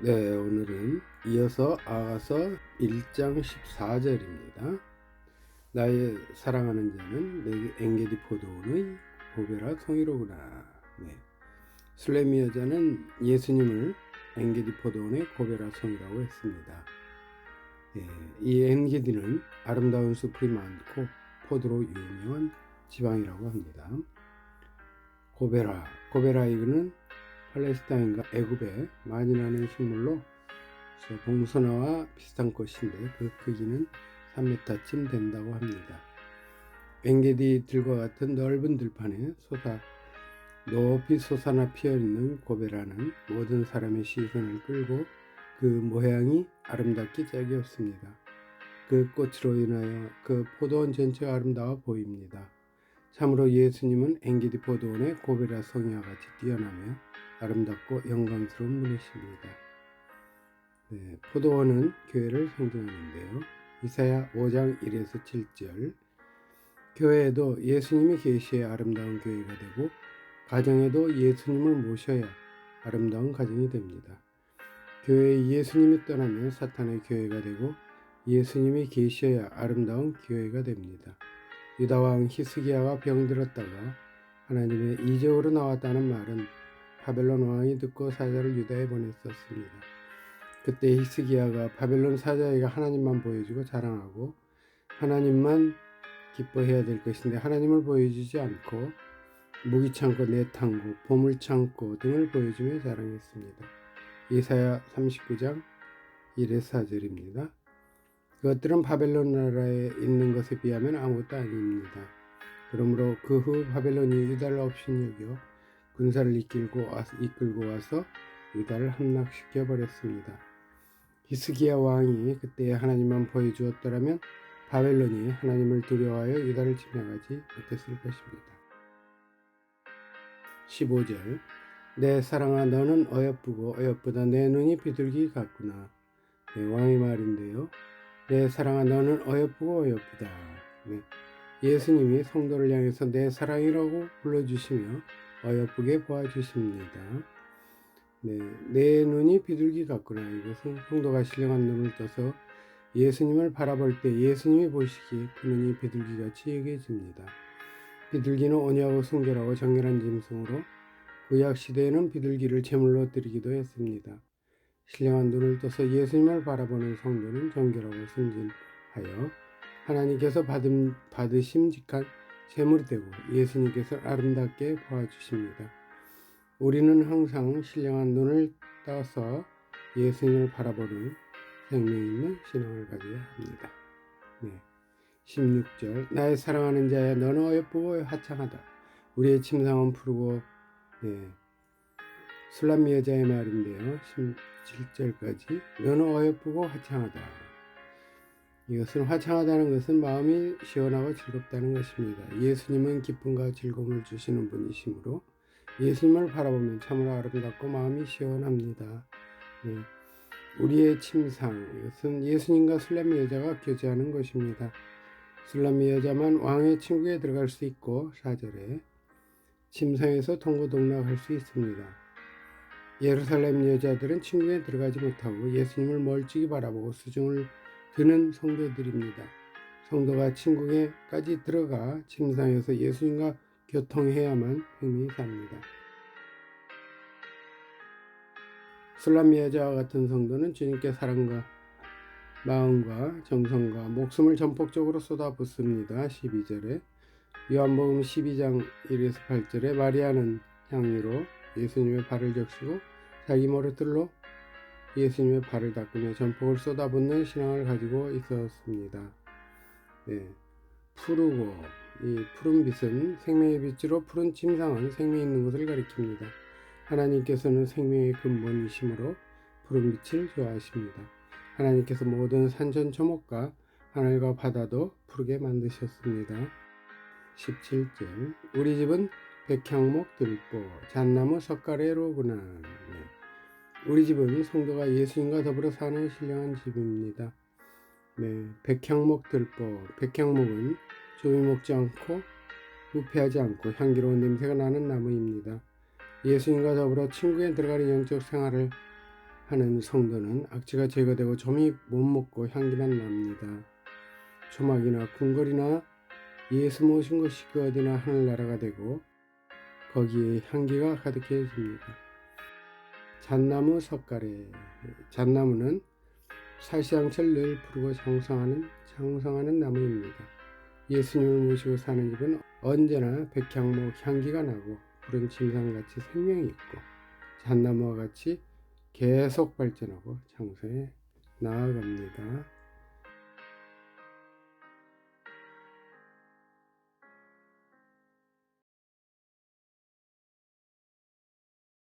네, 오늘은 이어서 아가서 1장 14절입니다. 나의 사랑하는 자는 내 엥게디 포도원의 보배라 통이로구나. 네. 술레미 여자는 예수님을 엥게디 포도원의 고베라 성이라고 했습니다. 예, 이 엥게디는 아름다운 숲이 많고 포도로 유명한 지방이라고 합니다. 고베라, 고베라 이거는 팔레스타인과 애굽에 많이 나는 식물로 저 봉선화와 비슷한 꽃인데 그 크기는 3m쯤 된다고 합니다. 엥게디 들과 같은 넓은 들판에 솟아 높이 솟아나 피어있는 고베라는 모든 사람의 시선을 끌고 그 모양이 아름답기 짝이 없습니다. 그 꽃으로 인하여 그 포도원 전체가 아름다워 보입니다. 참으로 예수님은 엥게디 포도원의 고베라 성이와 같이 뛰어나며 아름답고 영광스러운 분이십니다. 네, 포도원은 교회를 상징하는데요. 이사야 5장 1에서 7절 교회에도 예수님이 계시야 아름다운 교회가 되고 가정에도 예수님을 모셔야 아름다운 가정이 됩니다. 교회에 예수님이 떠나면 사탄의 교회가 되고 예수님이 계셔야 아름다운 교회가 됩니다. 유다 왕 히스기야가 병들었다가 하나님의 이적으로 나왔다는 말은 바벨론 왕이 듣고 사자를 유다에 보냈었습니다. 그때 히스기야가 바벨론 사자에게 하나님만 보여주고 자랑하고 하나님만 기뻐해야 될 것인데 하나님을 보여주지 않고 무기창고, 내탕고, 보물창고 등을 보여주며 자랑했습니다. 이사야 39장 1의 4절입니다. 그것들은 바벨론 나라에 있는 것에 비하면 아무것도 아닙니다. 그러므로 그 후 바벨론이 유다를 업신여겨 군사를 이끌고, 이끌고 와서 유다를 함락시켜 버렸습니다. 히스기야 왕이 그때 하나님만 보여주었더라면 바벨론이 하나님을 두려워하여 유다를 침략하지 못했을 것입니다. 15절 내 사랑아 너는 어여쁘고 어여쁘다 내 눈이 비둘기 같구나 네, 왕의 말인데요. 내 사랑아 너는 어여쁘고 어여쁘다. 네. 예수님이 성도를 향해서 내 사랑이라고 불러주시며 어여쁘게 보아주십니다. 네, 내 눈이 비둘기 같구나. 이것은 성도가 신령한 눈을 떠서 예수님을 바라볼 때 예수님이 보시기에 그 눈이 비둘기같이 여겨집니다. 비둘기는 온유하고 순결하고 정결한 짐승으로 구약 시대에는 비둘기를 제물로 드리기도 했습니다. 신령한 눈을 떠서 예수님을 바라보는 성도는 정결하고 순진하여 하나님께서 받음, 받으심직한 제물이 되고 예수님께서 아름답게 보아주십니다. 우리는 항상 신령한 눈을 떠서 예수님을 바라보는 생명 있는 신앙을 가져야 합니다. 네. 16절 나의 사랑하는 자야 너는 어여쁘고 하창하다. 우리의 침상은 푸르고 네. 술람미 여자의 말인데요. 17절까지 너는 어여쁘고 화창하다. 이것은 화창하다는 것은 마음이 시원하고 즐겁다는 것입니다. 예수님은 기쁨과 즐거움을 주시는 분이시므로 예수님을 바라보면 참으로 아름답고 마음이 시원합니다. 네. 우리의 침상 이것은 예수님과 술람미 여자가 교제하는 것입니다. 술람미 여자만 왕의 친구에 들어갈 수 있고 4절에 침상에서 동고동락할 수 있습니다. 예루살렘 여자들은 친구에 들어가지 못하고 예수님을 멀찍이 바라보고 수중을 드는 성도들입니다. 성도가 친구에까지 들어가 침상에서 예수님과 교통해야만 행위 삽니다. 슬람미 여자와 같은 성도는 주님께 사랑과 마음과 정성과 목숨을 전폭적으로 쏟아붓습니다. 12절에 요한복음 12장 1에서 8절에 마리아는 향유로 예수님의 발을 적시고 자기 머리털로 예수님의 발을 닦으며 전폭을 쏟아붓는 신앙을 가지고 있었습니다. 네. 푸르고 이 푸른 빛은 생명의 빛으로 푸른 침상은 생명 있는 것을 가리킵니다. 하나님께서는 생명의 근본이시므로 푸른 빛을 좋아하십니다. 하나님께서 모든 산천 초목과 하늘과 바다도 푸르게 만드셨습니다. 17절 우리 집은 백향목 들보 잣나무 석가래로구나 네. 우리 집은 성도가 예수님과 더불어 사는 신령한 집입니다. 네, 백향목 들보 백향목은 조미 먹지 않고 무패하지 않고 향기로운 냄새가 나는 나무입니다. 예수님과 더불어 친구에 들어가는 영적 생활을 하는 성도는 악취가 제거되고 점이 못 먹고 향기만 납니다. 초막이나 궁궐이나 예수 모신 곳이 그 어디나 하늘나라가 되고 거기에 향기가 가득해집니다. 잣나무 석가래 잣나무는 살시장철 늘 푸르고 장성하는 장성하는 나무입니다. 예수님을 모시고 사는 집은 언제나 백향목 향기가 나고 푸른 침상같이 생명이 있고 잣나무와 같이 계속 발전하고 장성해 나아갑니다.